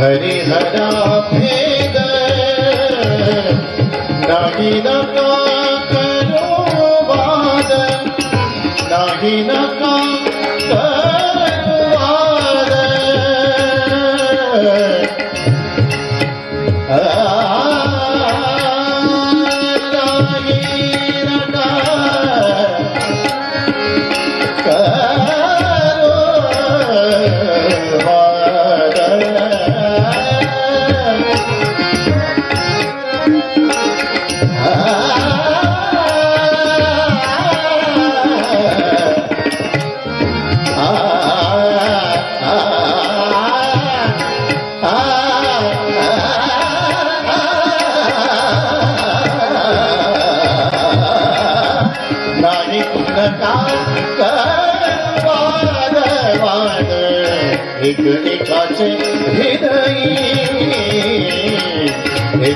हरिहरा भेद नाही नका करो वाद नाही नका करो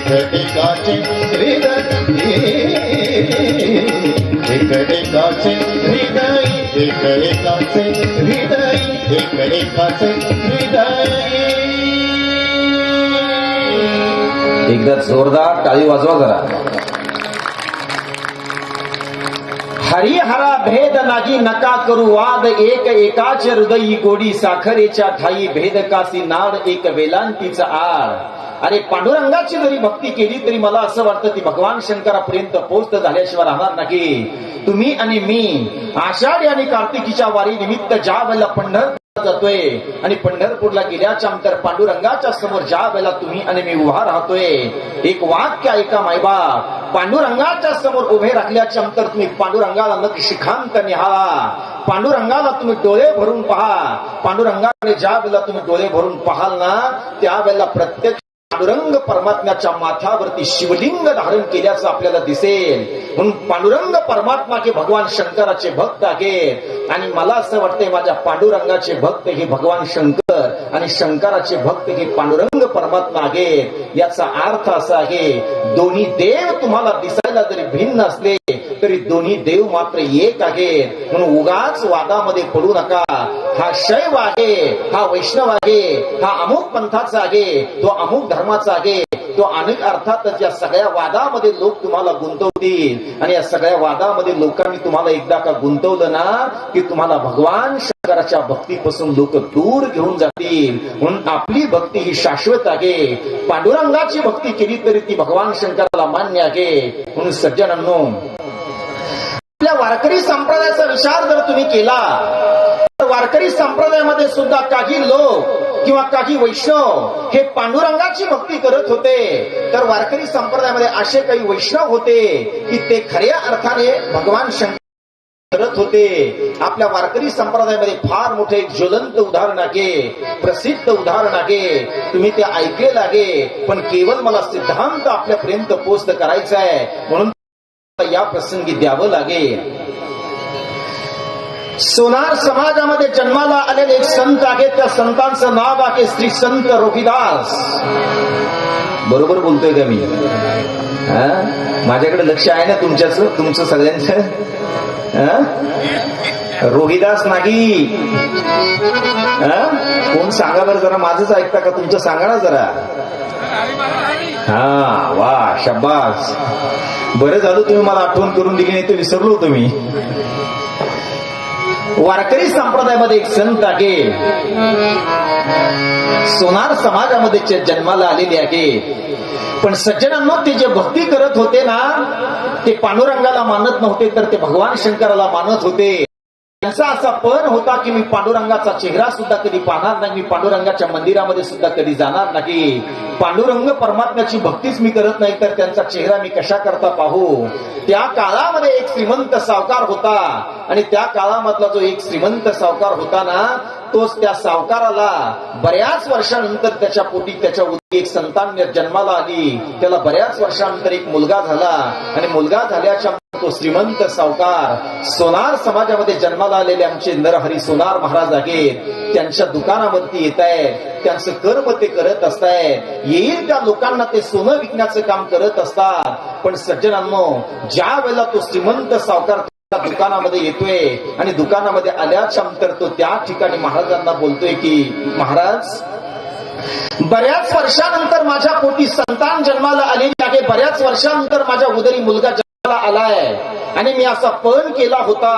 एक हृदय हृदय हृदय हृदय. एकदा जोरदार टाळी वाजवा जरा. हरिहरा भेद नागी नका करू वाद एक एकाच हृदयी गोडी साखरेच्या ठाई भेद कासी नाड एक वेलांतीचा आड. अरे पांडुरंगाची जरी भक्ती केली तरी मला असं वाटतं ती भगवान शंकरापर्यंत पोहोचत झाल्याशिवाय राहणार नाही. तुम्ही आणि मी आषाढी आणि कार्तिकीच्या वारी निमित्त ज्या वेळेला पंढर जातोय आणि पंढरपूरला गेल्याच्यानंतर पांडुरंगाच्या समोर ज्या वेळेला तुम्ही आणि मी उभा राहतोय एक वाक्य ऐका मायबाप पांडुरंगाच्या समोर उभे राखल्याच्या नंतर तुम्ही पांडुरंगाला नक्की शिखांत निहाळा पांडुरंगाला तुम्ही डोळे भरून पहा. पांडुरंगाने ज्या वेळेला तुम्ही डोळे भरून पाहाल ना त्यावेळेला प्रत्यक्ष पांडुरंग परमात्म्याच्या माथ्यावरती शिवलिंग धारण केल्याचं आपल्याला दिसेल. म्हणून पांडुरंग परमात्मा हे भगवान शंकराचे भक्त आहेत. आणि मला असं वाटतंय माझ्या पांडुरंगाचे भक्त हे भगवान शंकर आणि शंकराचे भक्त हे पांडुरंग परमात्मा आहेत याचा अर्थ असा आहे दोन्ही देव तुम्हाला दिसायला जरी भिन्न असले तरी दोन्ही देव मात्र एक आहेत. म्हणून उगाच वादामध्ये पडू नका. हा शैव आहे हा वैष्णव आहे हा अमुक पंथाचा आहे तो अमुक धर्माचा आहे. तो अनेक अर्थातच या सगळ्या वादामध्ये लोक तुम्हाला गुंतवतील. आणि या सगळ्या वादामध्ये लोकांनी तुम्हाला एकदा का गुंतवलं ना की तुम्हाला भगवान शंकराच्या भक्तीपासून लोक दूर घेऊन जातील. म्हणून आपली भक्ती ही शाश्वत आहे. पांडुरंगाची भक्ती केली तरी ती भगवान शंकराला मान्य आहे. म्हणून सज्जनांनो आपल्या वारकरी संप्रदायाचा विचार जर तुम्ही केला तर वारकरी संप्रदायामध्ये सुद्धा काही लोक किंवा काही वैष्णव हे पांडुरंगाची भक्ती करत होते. तर वारकरी संप्रदायामध्ये असे काही वैष्णव होते की ते खऱ्या अर्थाने भगवान शंकर करत होते. आपल्या वारकरी संप्रदायामध्ये फार मोठे एक ज्वलंत उदाहरण आहे प्रसिद्ध उदाहरण आहे. तुम्ही ते ऐकलेलं आहे पण केवळ मला सिद्धांत आपल्यापर्यंत पोस्ट करायचा आहे. म्हणून या प्रसंगी द्यावं लागेल. सोनार समाजामध्ये जन्माला आलेले एक संत आहेत त्या संतांचं नाव आहे श्री संत रोहिदास बरोबर बोलतोय का मी? माझ्याकडे लक्ष आहे ना तुमच्याच तुमचं सगळ्यांचं? हा? रोहिदास नाही. हा? कोण सांगा बरं जरा माझंच ऐकता का? तुमचं सांगा ना जरा. हा वा शब्बास बरं झालं तुम्ही मला आठवण करून दिली नाही तर विसरलो होतो मी. वारकरी संप्रदायामध्ये एक संत आहे. सोनार समाजामध्ये जन्माला आलेले आहे. पण सज्जनांनो ते जे भक्ती करत होते ना ते पांडुरंगाला मानत नव्हते तर ते भगवान शंकराला मानत होते. त्यांचा असा पण होता की मी पांडुरंगाचा चेहरा सुद्धा कधी पाहणार नाही मी पांडुरंगाच्या मंदिरामध्ये सुद्धा कधी जाणार नाही. पांडुरंग परमात्म्याची भक्तीच मी करत नाही तर त्यांचा चेहरा मी कशा करता पाहू? त्या काळामध्ये एक श्रीमंत सावकार होता. आणि त्या काळामधला जो एक श्रीमंत सावकार होता ना तोच त्या सावकाराला. बऱ्याच वर्षानंतर त्याच्या पोटी त्याच्या उदी एक संतान जन्माला आली. त्याला बऱ्याच वर्षानंतर एक मुलगा झाला. आणि मुलगा झाल्याच्या तो श्रीमंत सावकार सोनार समाजामध्ये जन्माला आलेले आमचे नरहरी सोनार महाराज आहेत. त्यांच्या दुकानावरती येत आहेत. त्यांचं कर्म ते करत असतायत. येईल त्या लोकांना ते सोनं विकण्याचं काम करत असतात. पण सज्जनांनो ज्या वेळेला तो श्रीमंत सावकार दुकानामध्ये येतोय आणि दुकानामध्ये आल्याच्यानंतर तो त्या ठिकाणी महाराजांना बोलतोय की महाराज बऱ्याच वर्षानंतर माझ्या पोटी संतान जन्माला आलेली आहे. बऱ्याच वर्षानंतर माझ्या उदरी मुलगा जन्माला आलाय. आणि मी असा पण केला होता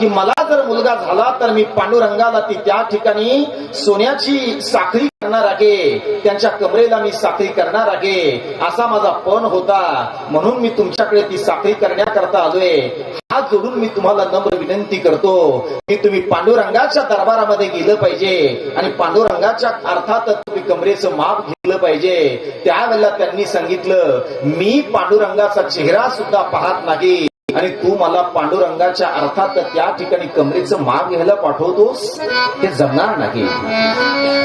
की मला जर मुलगा झाला तर मी पांडुरंगाला ती त्या ठिकाणी सोन्याची साखळी करणार आहे. त्यांच्या कमरेला मी साखळी करणार आहे. असा माझा पण होता. म्हणून मी तुमच्याकडे ती साखळी करण्याकरता आलोय. हात जोडून मी तुम्हाला नम्र विनंती करतो की तुम्ही पांडुरंगाच्या दरबारामध्ये गेलं पाहिजे आणि पांडुरंगाच्या अर्थातच तुम्ही कमरेचं माप घेतलं पाहिजे. त्यावेळेला त्यांनी सांगितलं मी पांडुरंगाचा चेहरा सुद्धा पाहत नाही. आणि तू मला पांडुरंगाच्या अर्थात त्या ठिकाणी कमरेचं माग घ्यायला पाठवतोस? ते जमणार नाही.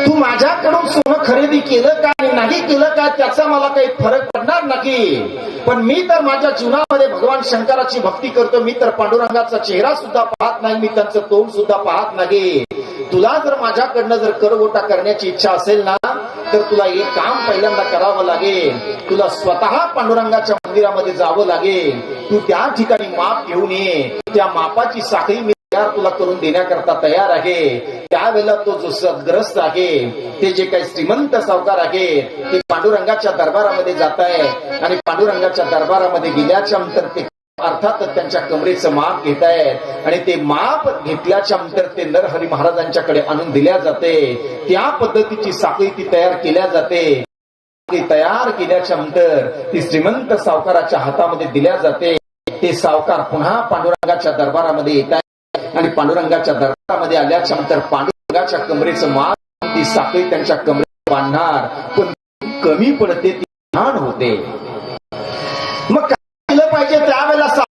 तू माझ्याकडून सोनं खरेदी केलं का आणि नाही केलं का त्याचा मला काही फरक पडणार नाही. पण मी तर माझ्या जीवनामध्ये भगवान शंकराची भक्ती करतो. मी तर पांडुरंगाचा चेहरा सुद्धा पाहत नाही. मी त्यांचं तोंड सुद्धा पाहत नाही. तुला जर माझ्याकडनं जर करगोटा करण्याची इच्छा असेल ना तर तुला एक काम पहिल्यांदा करावं लागेल. तुला स्वतः पांडुरंगाच्या मंदिरामध्ये जावं लागेल. तू त्या ठिकाणी माप घेऊन ये. त्या मापाची साखळी मी तयार तुला करून देण्याकरता तयार आहे. त्यावेळेला तो जो सदग्रस्त आहे ते जे काही श्रीमंत सावकार आहे ते पांडुरंगाच्या दरबारामध्ये जात आहे आणि पांडुरंगाच्या दरबारामध्ये गेल्याच्यानंतर ते अर्थातच त्यांच्या कमरेचं माप घेत आहेत आणि ते माप घेतल्याच्या नंतर ते नरहरी महाराजांच्याकडे आणून दिल्या जाते. त्या पद्धतीची साखळी ती तयार केल्या जाते. ती तयार केल्याच्यानंतर ती श्रीमंत सावकाराच्या हातामध्ये दिल्या जाते. ते सावकार पुन्हा पांडुरंगाच्या दरबारामध्ये येत आहेत आणि पांडुरंगाच्या दरबारामध्ये आल्याच्यानंतर पांडुरंगाच्या कमरेचं माप ती साखळी त्यांच्या कमरेत बांधणार. पण कमी पडते ती लहान होते. मग काय केलं पाहिजे त्यावेळेला सावकार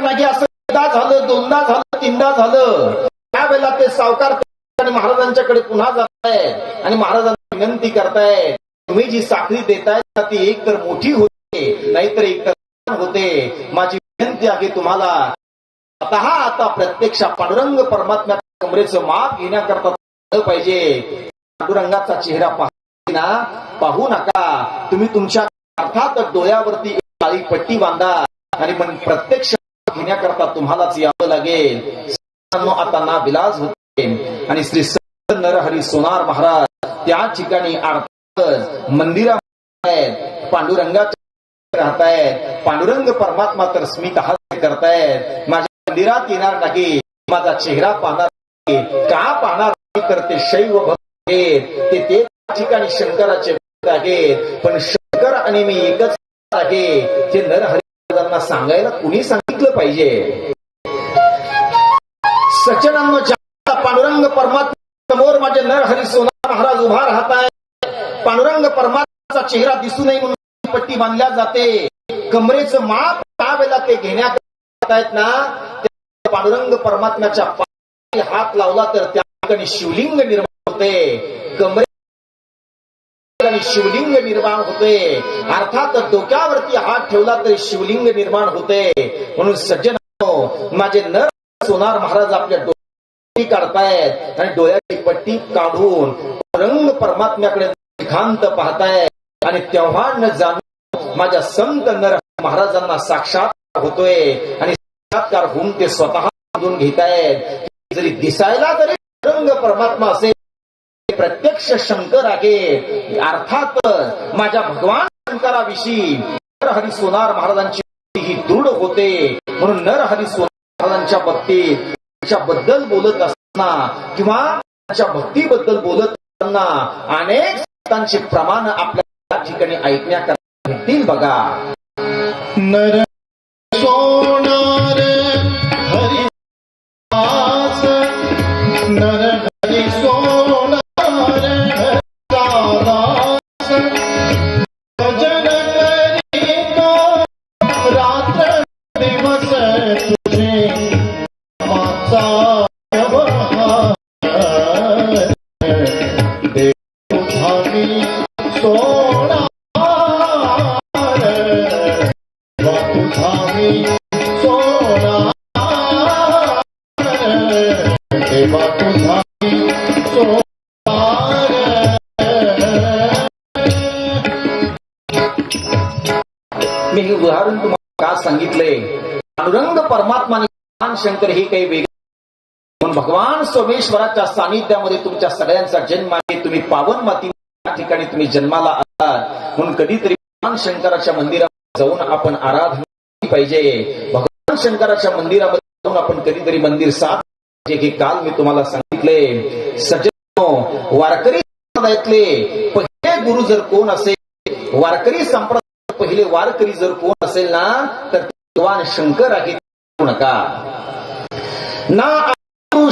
कळायला मार्ग नाही असं एकदा झालं दोनदा झालं तीनदा झालं. त्यावेळेला ते सावकार आणि महाराजांच्याकडे पुन्हा जात आहेत आणि महाराजांना विनंती करताय तुम्ही जी साखळी देताय ना ती एक तर मोठी होते नाहीतर एक तर होते. माझी विनंती आहे तुम्हाला स्वतः आता प्रत्यक्ष पांडुरंग परमात्म्या कमरेचं माप घेण्याकरता पाहिजे. पांडुरंगाचा चेहरा पाहू ना पाहू नका. तुम्ही तुमच्या अर्थात डोळ्यावरती काळी पट्टी बांधा आणि मग प्रत्यक्ष घेण्याकरता तुम्हालाच यावं लागेल. आता ना विलास होते. आणि श्री नरहरी सोनार महाराज त्या ठिकाणी अर्थात पांडुरंगाच्या राहतायत. पांडुरंग परमात्मा तर स्मित हास्य करतायत. माझ्या मंदिरात येणार नाही. माझा चेहरा पाहणार नाही. का पाहणार नाही? तर ते शैव भक्त आहेत. ते ते ठिकाणी शंकराचे भक्त आहेत. पण शंकर आणि मी एकच आहे हे नरहरी सांगायला कुणी सांगितलं पाहिजे. सचनांनो पांडुरंग परमात्मा समोर माझे नरहरी सोनार महाराज उभा राहत आहे पांडुरंग परमात्माचा चेहरा दिसू नये म्हणून पट्टी बांधल्या जाते. कमरेचं माप त्यावेळेला ते घेण्यात आहेत ना. पांडुरंग परमात्म्याच्या हात लावला तर त्या ठिकाणी शिवलिंग निर्माण होते. कमरे ठिकाणी शिवलिंग निर्माण होते. अर्थात डोक्यावरती हात ठेवला तरी शिवलिंग निर्माण होते. म्हणून सज्जन हो, माझे नर सोनार महाराज आपल्या डोळ्याची काढतायत आणि डोळ्याची पट्टी काढून रंग परमात्म्याकडे एकांत पाहतायत. आणि तेव्हा न जाणून माझ्या संत नर महाराजांना साक्षात होतोय. आणि साक्षात्कार होऊन ते स्वतः घेत घेतायत. जरी दिसायला तरी रंग परमात्मा असेल प्रत्यक्ष शंकर आहे. अर्थात माझ्या भगवान शंकराविषयी नरहरी सोनार महाराजांची ही दृढ होते. म्हणून नरहरी सोनार महाराजांच्या बाबतीत बद्दल बोलत असताना किंवा त्यांच्या भक्तीबद्दल बोलत असताना अनेक संतांचे प्रमाण आपल्या ठिकाणी ऐकण्याकरता भेटतील बघा. नर उदाहरण तुम्हाला का सांगितलंय? अनुरंग परमात्मा आणि शंकर हे काही वेगळे म्हणून भगवान सोमेश्वराच्या सानिध्यामध्ये तुमच्या सगळ्यांचा जन्म आहे. तुम्ही पावन माती ठिकाणी तुम्ही जन्माला आलात. म्हणून कधीतरी भगवान शंकराच्या मंदिरात जाऊन आपण आराधना पाहिजे. भगवान शंकराच्या मंदिरामध्ये जाऊन आपण कधीतरी मंदिर साथ जे की काल मी तुम्हाला सांगितले सज्जनो वारकरी संप्रदायातले पहिले गुरु जर कोण असेल वारकरी संप्रदाय पहिले वारकरी जर कोण असेल ना तर भगवान शंकर आहे. नका. ना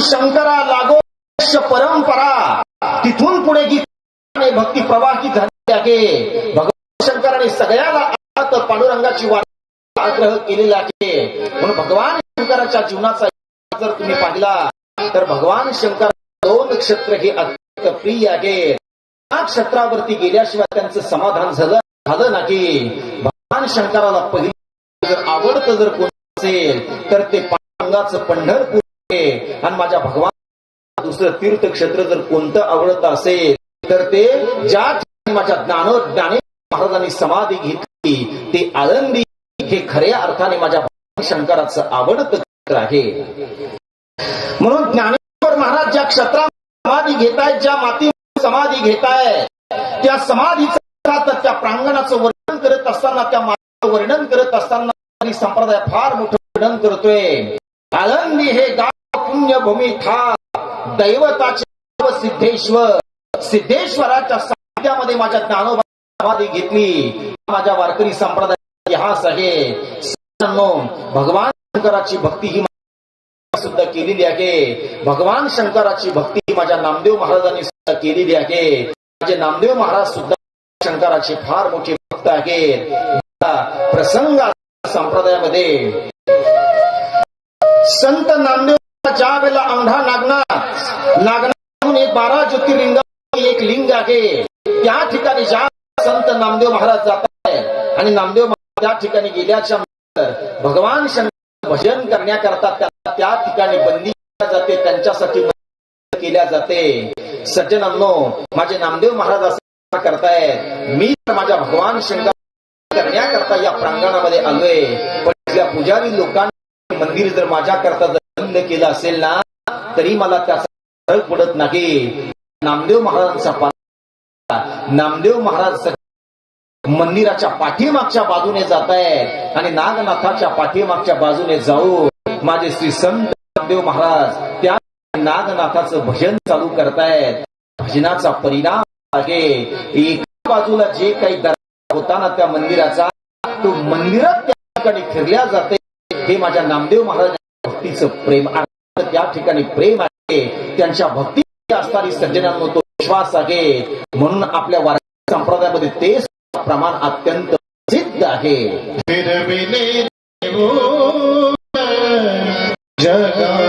शंकरा लागो परंपरा. तिथून पुढे गीत भक्ती प्रवाहित झाली आहे. भगवान शंकराने सगळ्याला पांडुरंगाची वाट आग्रह केलेला आहे. म्हणून भगवान शंकराच्या जीवनाचा जर तुम्ही पाहिला तर भगवान शंकर दोन नक्षत्र हे अत्यंत प्रिय आहे त्या क्षेत्रावरती गेल्याशिवाय त्यांचं समाधान झालं झालं ना की भगवान शंकराला पहिली जर आवडतं जर कोण असेल तर ते पांडुरंगाचं पंढरपूर आहे. आणि माझ्या भगवान दुसरं तीर्थक्षेत्र जर कोणतं आवडत असेल तर ते ज्या ठिकाणी माझ्या ज्ञान ज्ञाने महाराजांनी समाधी घेतली ते आळंदी हे खऱ्या अर्थाने माझ्या भगवान शंकराचं आवडतं क्षेत्र आहे. म्हणून ज्ञानेश्वर महाराज ज्या क्षेत्रात समाधी घेतायत ज्या माती समाधी घेताय त्या समाधीचा त्या प्रांगणाचं वर्णन करत असताना त्या मातीचं वर्णन करत असताना संप्रदाय फार मोठं वर्णन करतोय. आळंदी हे गाव पुण्यभूमी था दैवताचे सिद्धेश्वर. सिद्धेश्वराच्या साध्यामध्ये माझ्या ज्ञानोबा समाधी घेतली. माझ्या वारकरी संप्रदायाचा इतिहास आहे. भगवान शंकराची भक्ती ही सुद्धा केलेली आहे. भगवान शंकराची भक्ती ही माझ्या नामदेव महाराजांनी सुद्धा केलेली आहे. माझे नामदेव महाराज सुद्धा शंकराचे फार मोठे भक्त आहेत. प्रसंग संप्रदायामध्ये संत नामदेव ज्या वेळेला औंढा नागनाथ नागनाथून एक बारा ज्योतिर्लिंग एक लिंग आहे. त्या ठिकाणी ज्या संत नामदेव महाराज जात आहे आणि नामदेव महाराज त्या ठिकाणी गेल्याच्या भगवान शंकर भजन करण्याकरता त्या त्या ठिकाणी बंदी जाते त्यांच्यासाठी केल्या जाते. सज्जनांनो माझे नामदेव महाराज करताय. मी तर माझ्या भगवान शंकर करण्याकरता या प्रांगणामध्ये आलोय. पण इथल्या पुजारी लोकांनी मंदिर जर माझ्याकरता जर बंद केलं असेल ना तरी मला त्याचा फरक पडत नाही. नामदेव महाराजांचा पालखी नामदेव महाराज मंदिराच्या पाठीमागच्या बाजूने जात आहे आणि नागनाथाच्या पाठीमागच्या बाजूने जाऊ माझे श्री संत नामदेव महाराज त्या नागनाथाचं भजन चालू करतायत. भजनाचा परिणाम मागे एका बाजूला जे काही दरवाजा होता ना त्या मंदिराचा तो मंदिरात त्या ठिकाणी फिरल्या जाते. हे माझ्या नामदेव महाराजांच्या भक्तीचं प्रेम त्या ठिकाणी प्रेम आहे. त्यांच्या भक्ती असणारी सज्जनांवर तो विश्वास आहे. म्हणून आपल्या वार्षिक संप्रदायामध्ये ते प्रमाण अत्यंत प्रसिद्ध आहे. जगा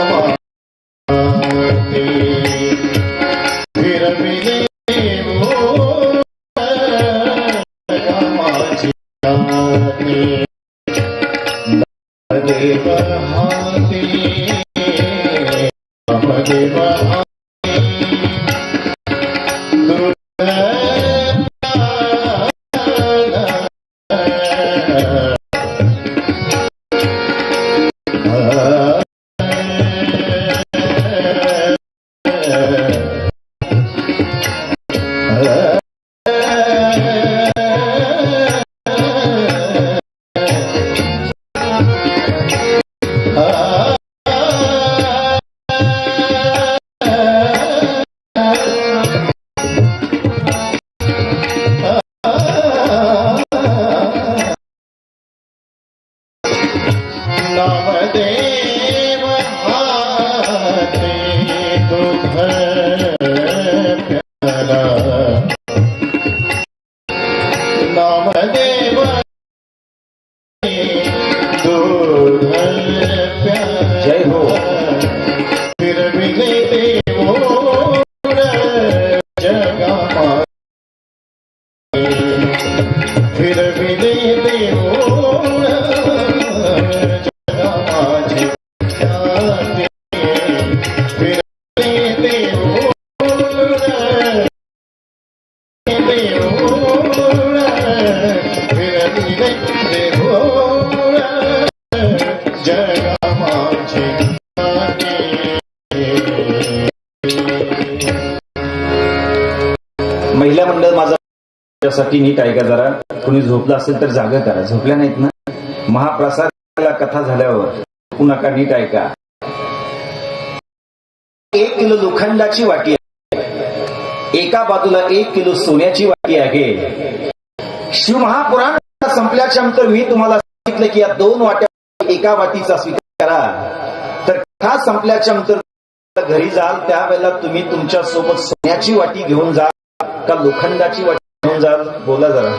त्यासाठी नीट ऐका जरा? कोणी झोपलं असेल तर जागा करा. झोपल्या नाहीत ना? महाप्रसादाला कथा झाल्यावर. झोपू नीट ऐका एक किलो लोखंडाची वाटी आहे. एका बाजूला एक किलो सोन्याची वाटी आहे. शिवमहापुराण संपल्याच्या नंतर मी तुम्हाला सांगितलं की या दोन वाट्या एका वाटीचा स्वीकार करा. तर कथा संपल्याच्या नंतर घरी जाल त्यावेळेला तुम्ही तुमच्यासोबत सोन्याची वाटी घेऊन जा का लोखंडाची वाटी बोला जरा.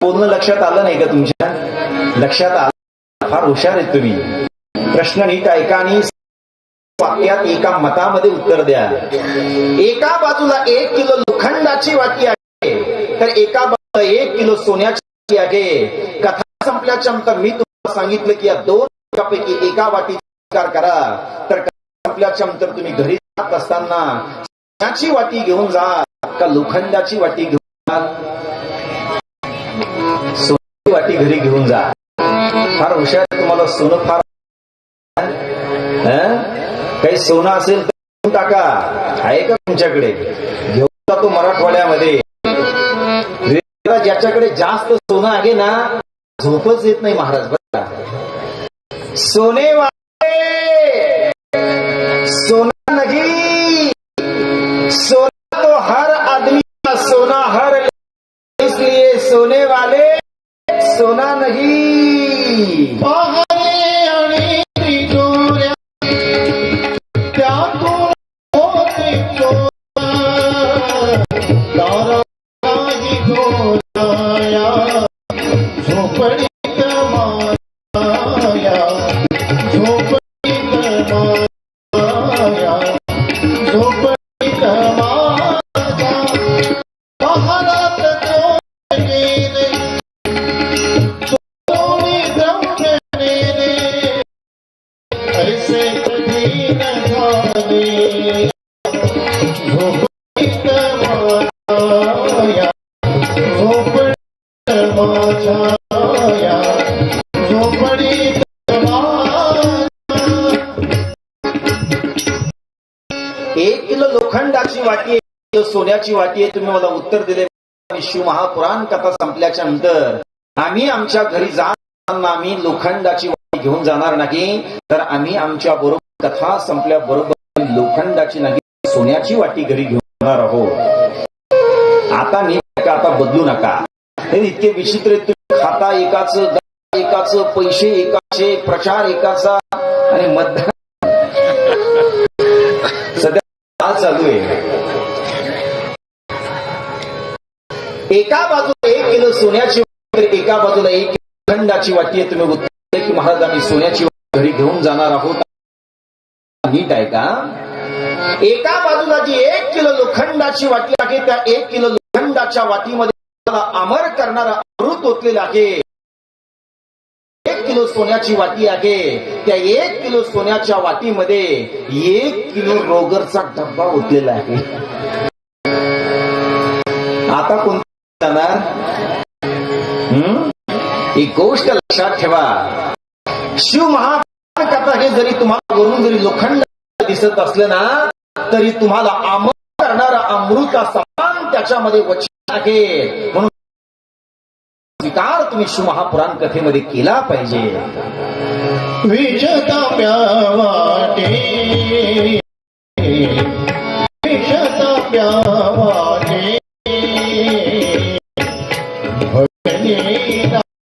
बोलणं लक्षात आलं नाही का तुमच्या? लक्षात आलं फार हुशार आहेत तुम्ही. प्रश्न नीट ऐका आणि वाक्यात एका मतामध्ये उत्तर द्या. एका बाजूला एक किलो लोखंडाची वाटी आहे तर एका बाजूला एक किलो सोन्याची वाटी आहे. कथा संपल्याच्या नंतर मी तुम्हाला सांगितलं की या दोन वाटीपैकी एका वाटी स्वीकार करा. तर कथा संपल्याच्या नंतर तुम्ही घरी जात असताना सोन्याची वाटी घेऊन जा का लोखंडाची वाटी घेऊन जा? सोन्याची वाटी घरी घेऊन जा. फार हुशार आहे, तुम्हाला सोनं फार काही सोनं असेल तर घेऊन टाका. आहे का तुमच्याकडे? घेऊन जातो मराठवाड्यामध्ये. ज्याच्याकडे जास्त सोनं आहे ना झोपच येत नाही महाराज बघा सोने वाटे सोना नहीं सोना तो हर आदमी का सोना हर इसलिए सोने वाले सोना नहीं। पहारे एक किलो लोखंडाची वाटी आहे सोन्याची वाटी आहे तुम्ही मला उत्तर दिले. शिव महापुराण कथा संपल्याच्या नंतर आम्ही आमच्या घरी जाताना आम्ही लोखंडाची वाटी घेऊन जाणार नाही तर आम्ही आमच्या बरोबर कथा संपल्या बरोबर लोखंडाची नाही सोन्याची वाटी घरी घेऊन जाणार आहोत. आता मी का आता बदलू नका. हे इतके विचित्र खाता एकाच एकाच पैसे एकाचे प्रचार एकाचा आणि मतदान. सध्या काल चालू आहे. एका बाजूला एक किलो सोन्याची तर एका बाजूला एक खंडाची वाटी आहे. तुम्ही उत्तर की महाराज आम्ही सोन्याची घरी घेऊन जाणार आहोत. नीट आहे का? एका बाजूला जी एक किलो लोखंडाची वाटी आहे त्या एक किलो लोखंडाच्या वाटीमध्ये अमर करणारा अमृत ओतलेला आहे. एक किलो सोन्याची वाटी आहे. त्या एक किलो सोन्याच्या वाटीमध्ये एक किलो रोगरचा डब्बा ओतलेला आहे. आता कोण जाणार? ही गोष्ट लक्षात ठेवा. शिव महापुराण कथा हे जरी तुम्हाला वरून जरी लोखंड दिसत असलं ना तरी तुम्हाला अमर करणारा अमृता समान त्याच्यामध्ये वचन आहे. म्हणून स्वीकार तुम्ही शिवमहापुराण कथेमध्ये केला पाहिजे. विषताप्या प्यावाटे. विजता प्यावा